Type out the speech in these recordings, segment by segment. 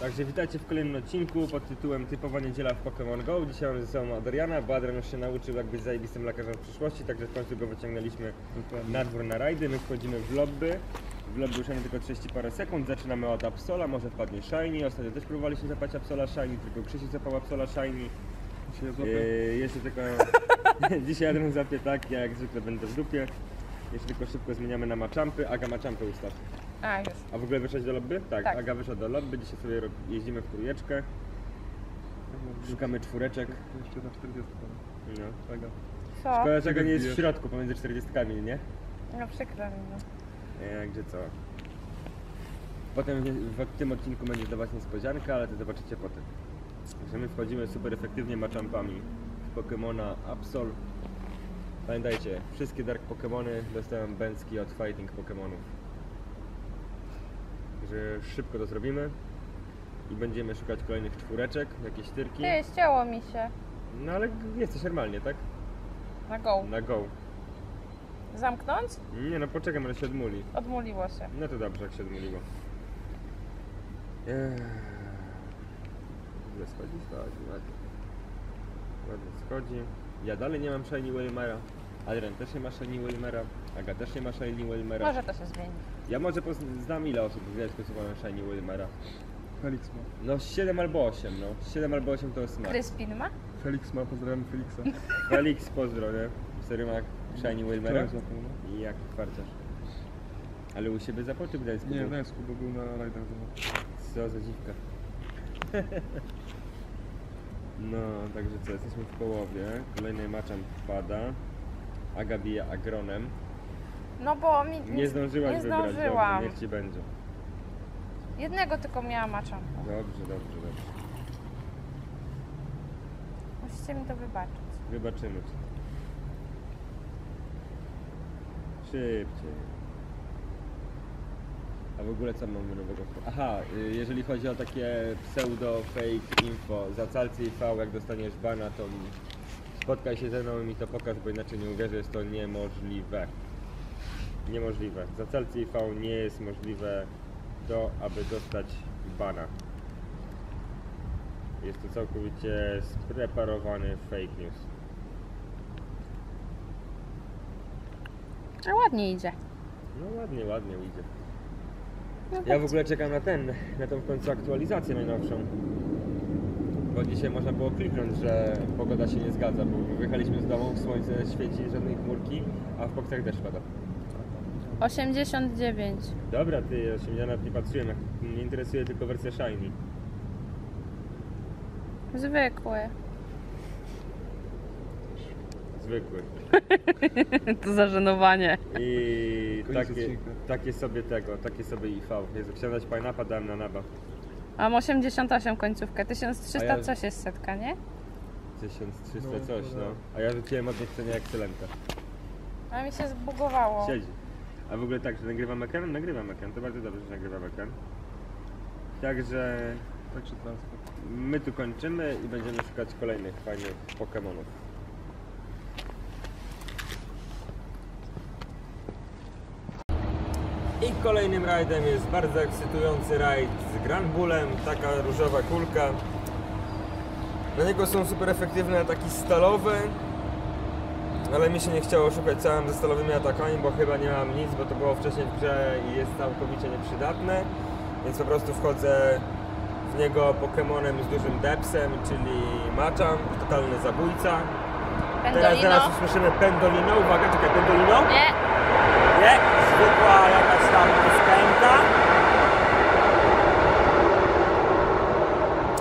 Także witajcie w kolejnym odcinku pod tytułem Typowa niedziela w Pokémon Go. Dzisiaj mamy ze sobą Adriana, bo Adrian już się nauczył jak być zajebistym lekarzem w przyszłości, także w końcu go wyciągnęliśmy na dwór na rajdy. My wchodzimy w lobby. W lobby już mamy tylko 30 parę sekund. Zaczynamy od Absola, może wpadnie Shiny. Ostatnio też próbowaliśmy zapać Absola Shiny, tylko Krzysiu zapał Absola Shiny. Yy, jeszcze tylko... Dzisiaj Adrian zapie tak, ja jak zwykle będę w dupie. Jeszcze tylko szybko zmieniamy na Machampy. Aga Machampy ustaw. A, już. A w ogóle wyszłaś do lobby? Tak, Tak. Aga wyszła do lobby, dzisiaj sobie ro- jeździmy w trójeczkę, szukamy czwóreczek. Jeszcze na 40 pan. No. Co? Szkoda, że Aga nie jest w środku pomiędzy 40, nie? No przykro mi, no. Nie, gdzie co? Potem w tym odcinku będzie dla Was niespodzianka, ale to zobaczycie potem. Także my wchodzimy super efektywnie machampami w Pokemona Absol. Pamiętajcie, wszystkie Dark Pokemony dostają bęcki od Fighting Pokemonów. Także szybko to zrobimy i będziemy szukać kolejnych czwóreczek, jakieś tyrki. Ty, ścięło mi się. No ale jesteś normalnie, tak? Na go. Na go. Zamknąć? Nie no, poczekam, ale się odmuli. Odmuliło się. No to dobrze, jak się odmówiło. Eee. Źle schodzi, schodzi, ładnie. Ładnie schodzi. Ja dalej nie mam Shiny Wilmera. Adrian też nie ma Shiny Wilmera. Aga też nie ma Shiny Wilmera. Może to się zmieni. Ja może pozn- znam ile osób w Gdańsku mają Shiny Wilmera. Felix ma. No 7 albo 8, no. 7 albo 8 to jest max. Kryspin ma? Felix ma, pozdrawiam Felixa. Felix, pozdro, nie? Serio ma Shiny Wilmera? Wczoraj złapał, no. I jak kwarciarz. Ale u siebie w Gdańsku? Nie, w Gdańsku, bo był na rajdach ze mną. Co za dziwka. No, także co, jesteśmy w połowie. Kolejny maczam wpada. Aga bije agronem. No bo mi Nie zdążyłaś nie wybrać, zdążyłam. dobrze, niech ci będzie. Jednego tylko miałam macza. Dobrze, dobrze, dobrze. Musicie mi to wybaczyć. Wybaczymy ci. Szybciej. A w ogóle co mamy nowego? Aha, y, jeżeli chodzi o takie pseudo fake info, za calcy i V jak dostaniesz bana, to spotkaj się ze mną i mi to pokaż, bo inaczej nie uwierzę, jest to niemożliwe. Niemożliwe. Za calcy i V nie jest możliwe to, aby dostać bana. Jest to całkowicie spreparowany fake news. A ładnie idzie. No ładnie, ładnie idzie. No Ja tak. w ogóle czekam na ten, na tą w końcu aktualizację najnowszą. Bo dzisiaj można było kliknąć, że pogoda się nie zgadza, bo wyjechaliśmy z domu, słońce świeci, żadnej chmurki, a w boksach deszcz pada. 89. Dobra, ty, ja się ja nawet nie patrzyłem, jak- mnie interesuje tylko wersja Shiny. Zwykły. Zwykły. to zażenowanie. I Koniec takie, odcinka. takie sobie tego, takie sobie IV. Jezu, chciałem dać pineappa, dałem na naba. Mam 88 końcówkę. 1300 A ja- coś jest setka, nie? 1300 No, coś, no. no. A ja rzuciłem od niechcenia ekscelenta. A mi się zbugowało. Siedzi. A w ogóle tak, że nagrywam ekran? Nagrywam ekran, to bardzo dobrze, że nagrywam ekran. Także my tu kończymy i będziemy szukać kolejnych fajnych Pokemonów. I kolejnym rajdem jest bardzo ekscytujący rajd z Grand Bullem, taka różowa kulka. Na niego są super efektywne ataki stalowe, ale mi się nie chciało szukać całym ze stalowymi atakami, bo chyba nie mam nic, bo to było wcześniej w grze i jest całkowicie nieprzydatne. Więc po prostu wchodzę w niego Pokemonem z dużym depsem, czyli Machamp, totalny zabójca. Teraz, Pendolino? teraz usłyszymy Pendolino, uwaga, czekaj, Pendolino? Nie. Nie, zwykła jakaś tam skęka.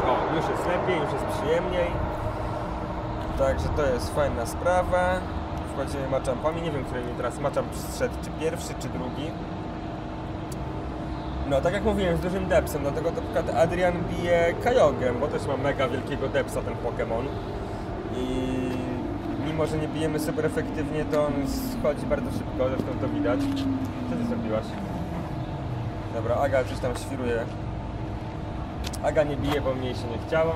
O, już jest lepiej, już jest przyjemniej. Także to jest fajna sprawa. Wchodzimy machampami, nie wiem, który mi teraz machamp zszedł, czy pierwszy, czy drugi. No, tak jak mówiłem, z dużym depsem, dlatego na przykład Adrian bije Kyogem, bo też ma mega wielkiego depsa ten Pokémon. I mimo, że nie bijemy super efektywnie, to on schodzi bardzo szybko, zresztą to widać. Co ty zrobiłaś? Dobra, Aga coś tam świruje. Aga nie bije, bo mniej się nie chciało.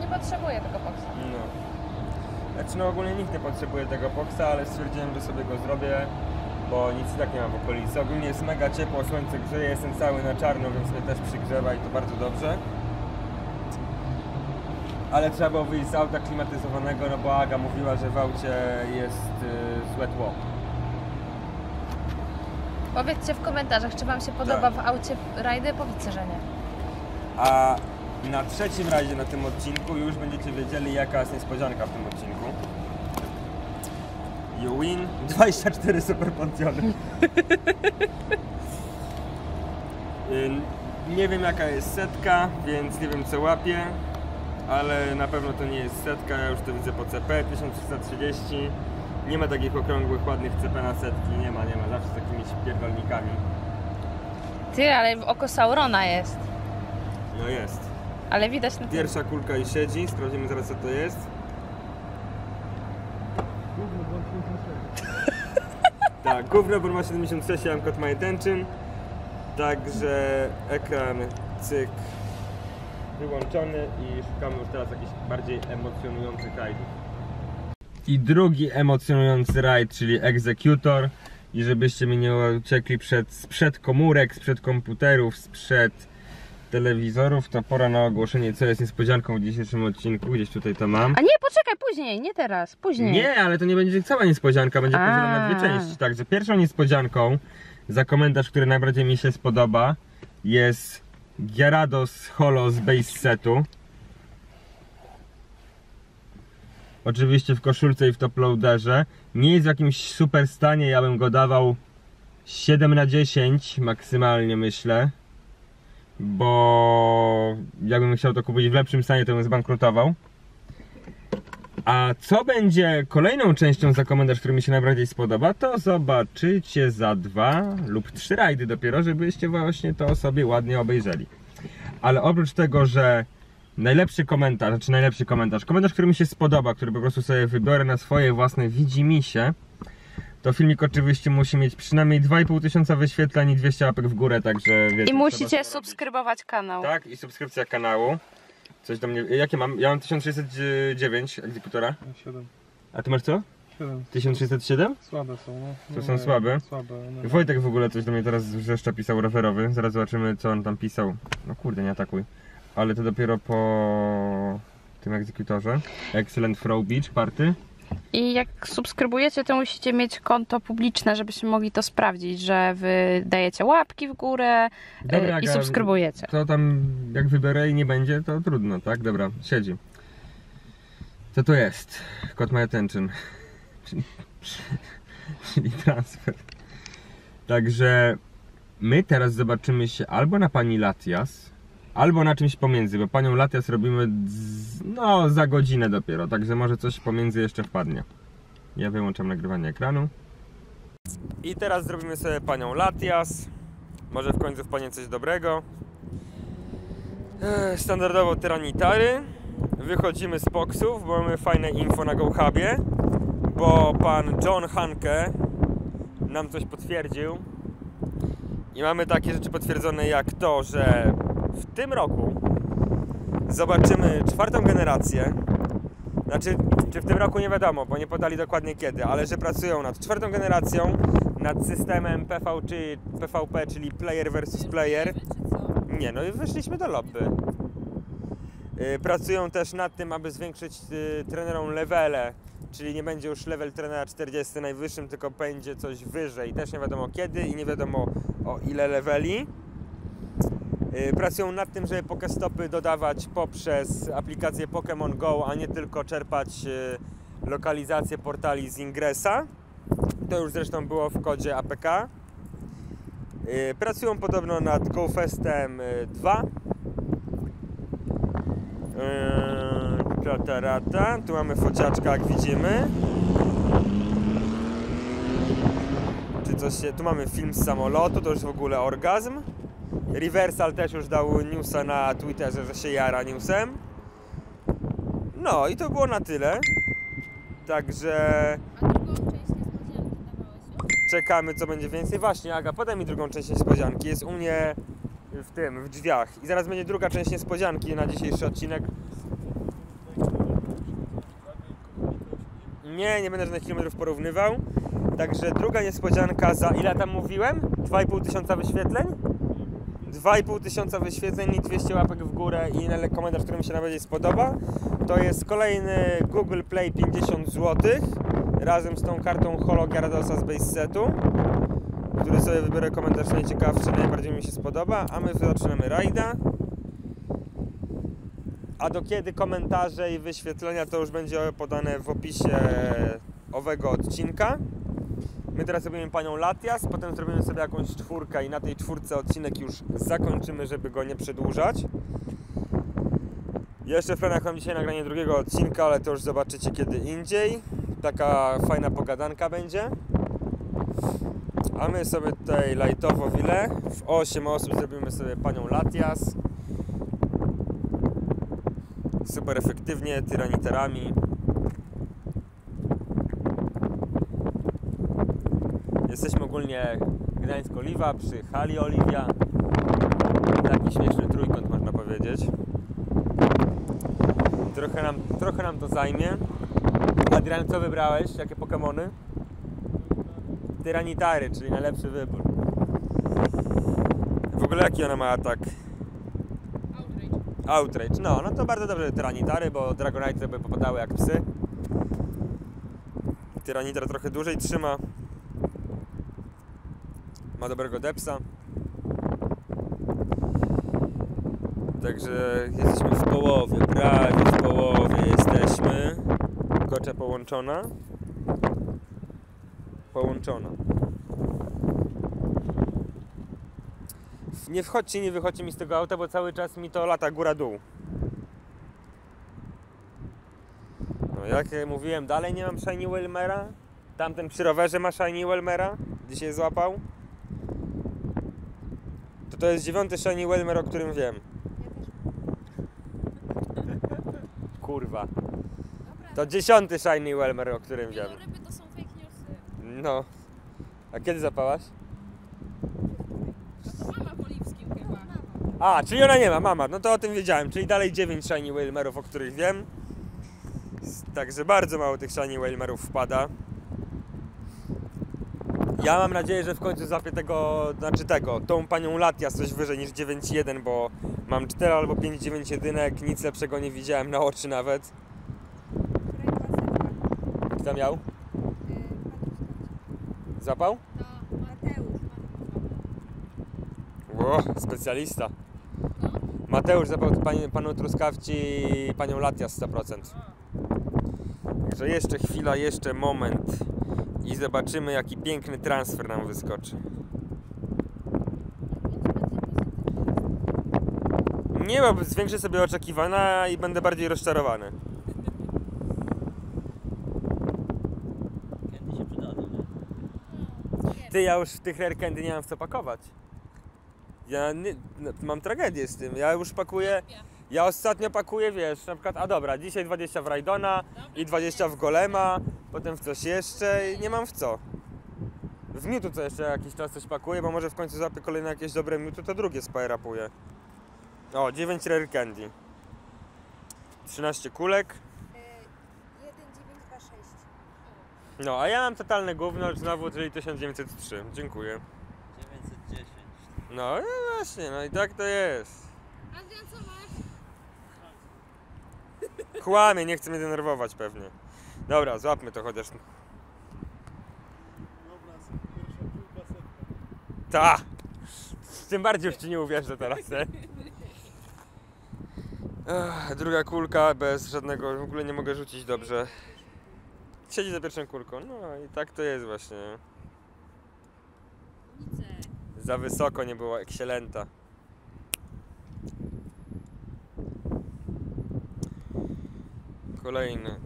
Nie potrzebuję tego boksa. No. Znaczy no ogólnie nikt nie potrzebuje tego boksa, ale stwierdziłem, że sobie go zrobię. bo nic i tak nie ma w okolicy. Ogólnie jest mega ciepło, słońce grzeje, jestem cały na czarno, więc mnie też przygrzewa i to bardzo dobrze. Ale trzeba było wyjść z auta klimatyzowanego, no bo Aga mówiła, że w aucie jest y, sweat walk. Powiedzcie w komentarzach, czy Wam się podoba w aucie rajdy. Powiedzcie, że nie. A na trzecim razie na tym odcinku już będziecie wiedzieli jaka jest niespodzianka w tym odcinku. You win 24 super poncjony. Nie wiem jaka jest setka, więc nie wiem co łapię, ale na pewno to nie jest setka, ja już to widzę po CP 1330. Nie ma takich okrągłych, ładnych CP na setki, nie ma, nie ma, zawsze z takimiś pierdolnikami. Ty, ale oko Saurona jest. No jest. Ale widać na tym. Pierwsza kulka i siedzi, sprawdzimy zaraz co to jest. Gówno, błąd Tak, gówno, bo ma 76, ja mam kod my attention. Także ekran, cyk, wyłączony i szukamy już teraz jakichś bardziej emocjonujących rajdów. I drugi emocjonujący rajd, czyli Executor. I żebyście mi nie uciekli przed, sprzed komórek, sprzed komputerów, sprzed telewizorów, to pora na ogłoszenie, co jest niespodzianką w dzisiejszym odcinku. Gdzieś tutaj to mam. A nie, poczekaj, później, nie teraz, później. Nie, ale to nie będzie cała niespodzianka, będzie podzielona na dwie części. Także pierwszą niespodzianką za komentarz, który najbardziej mi się spodoba jest Gyarados Holo z base setu. Oczywiście w koszulce i w toploaderze. Nie jest w jakimś super stanie, ja bym go dawał 7 na 10 maksymalnie myślę. Bo jakbym chciał to kupić w lepszym stanie, to bym zbankrutował. A co będzie kolejną częścią za komentarz, który mi się najbardziej spodoba, to zobaczycie za dwa lub trzy rajdy dopiero, żebyście właśnie to sobie ładnie obejrzeli. Ale oprócz tego, że najlepszy komentarz, znaczy najlepszy komentarz, komentarz, który mi się spodoba, który po prostu sobie wybiorę na swoje własne widzimisię, to filmik oczywiście musi mieć przynajmniej 2,5 tysiąca wyświetleń i 200 łapek w górę, także wiecie, I musicie subskrybować kanał. Tak, i subskrypcja kanału. Coś do mnie. Jakie mam? Ja mam 1609 egzekutora. 7. A ty masz co? 7. 1607? Słabe są, no. To są słabe? Słabe, no. Wojtek w ogóle coś do mnie teraz wrzeszcza pisał rowerowy. Zaraz zobaczymy co on tam pisał. No kurde, nie atakuj. Ale to dopiero po tym egzekutorze. Excellent Throw Beach party. I jak subskrybujecie, to musicie mieć konto publiczne, żebyśmy mogli to sprawdzić, że wy dajecie łapki w górę Dobra, y, i Aga, subskrybujecie. To tam jak wybiorę i nie będzie, to trudno, tak? Dobra, siedzi. Co to jest? Kod my attention. czyli, czyli transfer. Także my teraz zobaczymy się albo na pani Latias, albo na czymś pomiędzy, bo panią Latias robimy z, no za godzinę dopiero, także może coś pomiędzy jeszcze wpadnie. Ja wyłączam nagrywanie ekranu. I teraz zrobimy sobie panią Latias. Może w końcu wpadnie coś dobrego. Standardowo tyranitary. Wychodzimy z boksów, bo mamy fajne info na GoHubie. Bo pan John Hanke nam coś potwierdził. I mamy takie rzeczy potwierdzone jak to, że w tym roku zobaczymy czwartą generację. Znaczy, czy w tym roku nie wiadomo, bo nie podali dokładnie kiedy, ale że pracują nad czwartą generacją, nad systemem PV czy PvP, czyli player versus player. Nie, no i wyszliśmy do lobby. Yy, Pracują też nad tym, aby zwiększyć yy, trenerom levele, czyli nie będzie już level trenera 40 najwyższym, tylko będzie coś wyżej. Też nie wiadomo kiedy i nie wiadomo o ile leveli. Yy, Pracują nad tym, żeby Pokestopy dodawać poprzez aplikację Pokémon Go, a nie tylko czerpać yy, lokalizację portali z Ingresa. To już zresztą było w kodzie APK. Yy, Pracują podobno nad GoFestem yy, 2. Yy, Rata, rata. Tu mamy fociaczka, jak widzimy. Czy coś się... Tu mamy film z samolotu, to już w ogóle orgazm. Reversal też już dał newsa na Twitterze, że się jara newsem. No i to było na tyle. Także czekamy co będzie więcej. Właśnie Aga, podaj mi drugą część niespodzianki. Jest u mnie w tym, w drzwiach. I zaraz będzie druga część niespodzianki na dzisiejszy odcinek. Nie, nie będę żadnych kilometrów porównywał. Także druga niespodzianka za ile tam mówiłem? 2,5 tysiąca wyświetleń? 2,5 tysiąca wyświetleń i 200 łapek w górę i inny komentarz, który mi się najbardziej spodoba. To jest kolejny Google Play 50 zł razem z tą kartą Holo Gyaradosa z base setu, który sobie wybiorę komentarz najciekawszy, najbardziej mi się spodoba, a my zaczynamy rajda. A do kiedy komentarze i wyświetlenia to już będzie podane w opisie owego odcinka. My teraz robimy panią Latias, potem zrobimy sobie jakąś czwórkę i na tej czwórce odcinek już zakończymy, żeby go nie przedłużać. Jeszcze w planach mam dzisiaj nagranie drugiego odcinka, ale to już zobaczycie kiedy indziej. Taka fajna pogadanka będzie. A my sobie tutaj lightowo wile. W 8 osób zrobimy sobie panią Latias. Super efektywnie, tyraniterami. Jesteśmy ogólnie Gdańsk Oliwa przy hali Oliwia. Taki śmieszny trójkąt można powiedzieć. Trochę nam, trochę nam to zajmie. Adrian, co wybrałeś? Jakie Pokemony? Tyranitary, czyli najlepszy wybór. W ogóle jaki ona ma atak? Outrage. No, no to bardzo dobrze Tyranitary, bo Dragonite by popadały jak psy. Tyranitar trochę dłużej trzyma. Ma dobrego depsa. Także jesteśmy w połowie, prawie w połowie jesteśmy. Kocza połączona. Połączona. Nie wchodźcie, nie wychodźcie mi z tego auta, bo cały czas mi to lata góra-dół. No jak mówiłem, dalej nie mam Shiny Wilmera. Tamten przy rowerze ma Shiny Wilmera. Dzisiaj złapał. To to jest dziewiąty Shiny Wilmer, o którym wiem. Kurwa. To dziesiąty Shiny Wilmer, o którym wiem. ryby to są fake newsy. No. A kiedy zapałaś? No to mama w Oliwskim chyba. A, czyli ona nie ma, mama. No to o tym wiedziałem. Czyli dalej 9 Shiny Wilmerów, o których wiem. Także bardzo mało tych Shiny Wilmerów wpada. Ja mam nadzieję, że w końcu zapię tego, znaczy tego, tą panią Latias coś wyżej niż 9.1, bo mam 4 albo 5 9.1, nic lepszego nie widziałem na oczy nawet. Kto miał? Zapał? Ło, specjalista. Mateusz zapał pani, panu Truskawci panią Latias 100%. Także jeszcze chwila, jeszcze moment i zobaczymy jaki piękny transfer nam wyskoczy. Nie, bo zwiększę sobie oczekiwania i będę bardziej rozczarowany. Kiedy się przydadzą, nie? Ty, ja już tych rare candy nie mam w co pakować. Ja nie, no, mam tragedię z tym. Ja już pakuję. Ja ostatnio pakuję, wiesz, na przykład, a dobra, dzisiaj 20 w Rajdona i 20 w Golema, potem w coś jeszcze i nie mam w co. W Mewtwo co jeszcze jakiś czas coś pakuję, bo może w końcu zapię kolejne jakieś dobre Mewtwo, to drugie spajrapuję. O, 9 rare candy. 13 kulek. 1926. No, a ja mam totalne gówno znowu, czyli 1903. Dziękuję. 910. No, no właśnie, no i tak to jest. Adrian, co masz? Kłamie, nie chce mnie denerwować pewnie. Dobra, złapmy to chociaż. Ta! Tym bardziej już ci nie uwierzę teraz, nie? Druga kulka bez żadnego, w ogóle nie mogę rzucić dobrze. Siedzi za pierwszą kulką, no i tak to jest właśnie. Za wysoko nie było ekscelenta. Kolejny.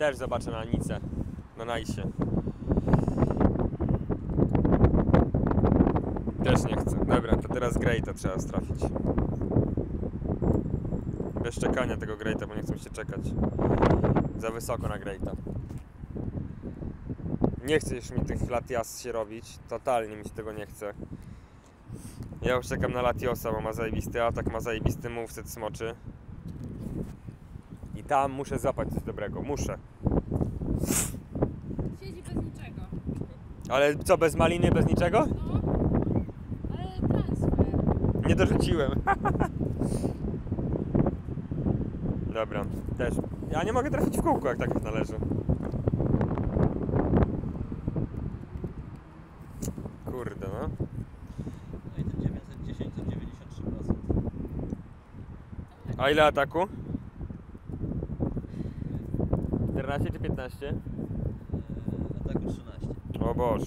Też zobaczę na Nicę. Na Najsie. Też nie chcę. Dobra, to teraz Greata trzeba strafić. Bez czekania tego Greata, bo nie chcę się czekać. Za wysoko na Greata. Nie chcę już mi tych Latias się robić. Totalnie mi się tego nie chce. Ja już czekam na Latiosa, bo ma zajebisty atak, ma zajebisty moveset smoczy. I tam muszę zapać coś dobrego. Muszę. Ale co, bez maliny, bez niczego? No. Ale transfer. Nie dorzuciłem. Dobra, też. Ja nie mogę trafić w kółko, jak tak należy. Kurde, no. No i ten 910 to 93%. A ile ataku? 14 czy 15? Eee, ataku 13. O Boż.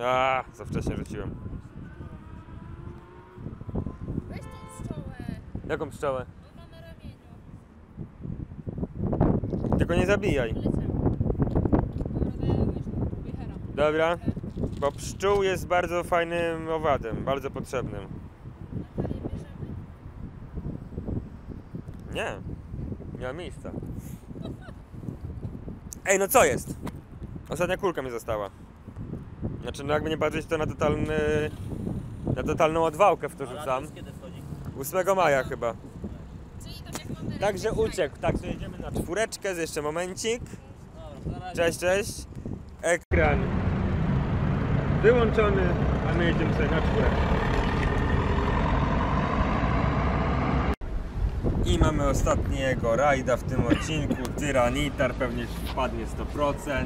A, za wcześnie rzuciłem. Weź tą pszczołę. Jaką pszczołę? Ma na ramieniu. Tylko nie zabijaj. Dobra. Bo pszczół jest bardzo fajnym owadem, bardzo potrzebnym. Nie, nie ma miejsca. Ej, no co jest? Ostatnia kulka mi została. Znaczy, no jakby nie patrzeć, to na totalny... Na totalną odwałkę w to rzucam. Latus kiedy wchodzi? 8 maja chyba. Tak Także uciekł. Tak, to jedziemy na czwóreczkę, z jeszcze momencik. Razie. Cześć, cześć. Ekran wyłączony, a my jedziemy sobie na czwóreczkę. I mamy ostatniego rajda w tym odcinku. Tyranitar pewnie wpadnie 100%.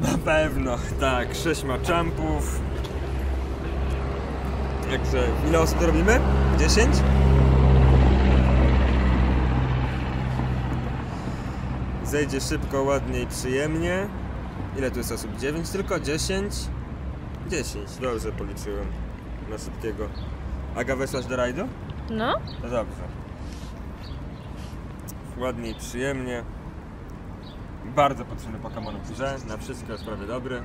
Na pewno, tak. 6 machampów. Także ile osób robimy? 10? Zejdzie szybko, ładnie i przyjemnie. Ile tu jest osób? 9 tylko? 10? 10, dobrze policzyłem. Na szybkiego. Aga, weszłaś do rajdu? No. No dobrze. Ładnie i przyjemnie. Bardzo potrzebny Pokémon w grze. Na wszystko jest prawie dobry.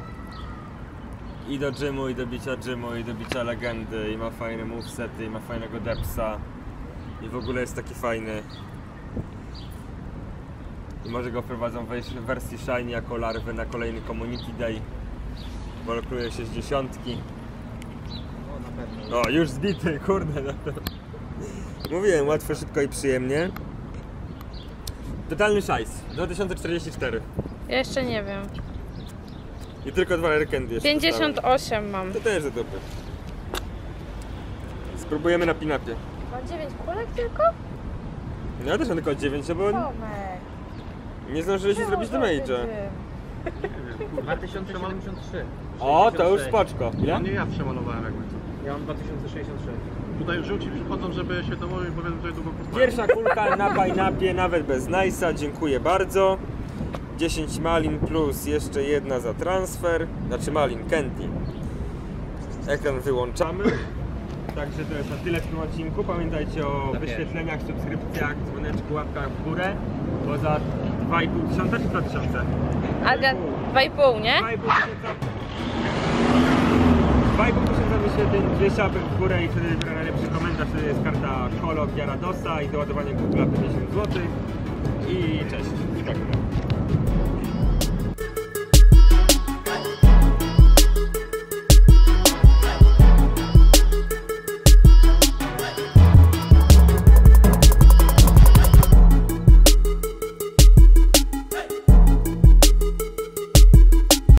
I do gymu, i do bicia gymu, i do bicia legendy. I ma fajne movesety, i ma fajnego depsa. I w ogóle jest taki fajny. I może go wprowadzą w w wersji Shiny jako larwę na kolejny Community Day. Polokuje się z dziesiątki. O, na pewno. O, już zbity, kurde. No to... Mówiłem, łatwo, szybko i przyjemnie. Totalny szajs. 2044. Ja jeszcze nie wiem. I tylko dwa rekendy jeszcze dostałem. 58 mam. To też do dupy. Spróbujemy na pinapie. Ma 9 kulek tylko? No ja też mam tylko 9, bo Tomek. nie zdążyliśmy zrobić damage'a. 2073. O, to już spoczko. Ja? Ile? Nie ja przemalowałem jakby. Ja mam 2063. Tutaj rzuci przychodzą, żeby się dołożyć, bo wiedzą, że długo posłuchają. Pierwsza kulka na pinapie, nawet bez nice'a. Dziękuję bardzo. 10 malin plus jeszcze jedna za transfer. Znaczy malin, candy. Ekran wyłączamy. Także to jest na tyle w tym odcinku. Pamiętajcie o Tak wyświetleniach, subskrypcjach, dzwoneczku, łapkach w górę. Bo za 2,5 tysiąca czy 2 tysiące? Aga, 2,5, nie? 2,5 tysiąca. 2,5 tysiąca wyświetleń, dwie szapy w górę i wtedy wybiera najlepszy komentarz, wtedy jest karta Holo Giaradosa i doładowanie Google 50 zł. I cześć. I tak.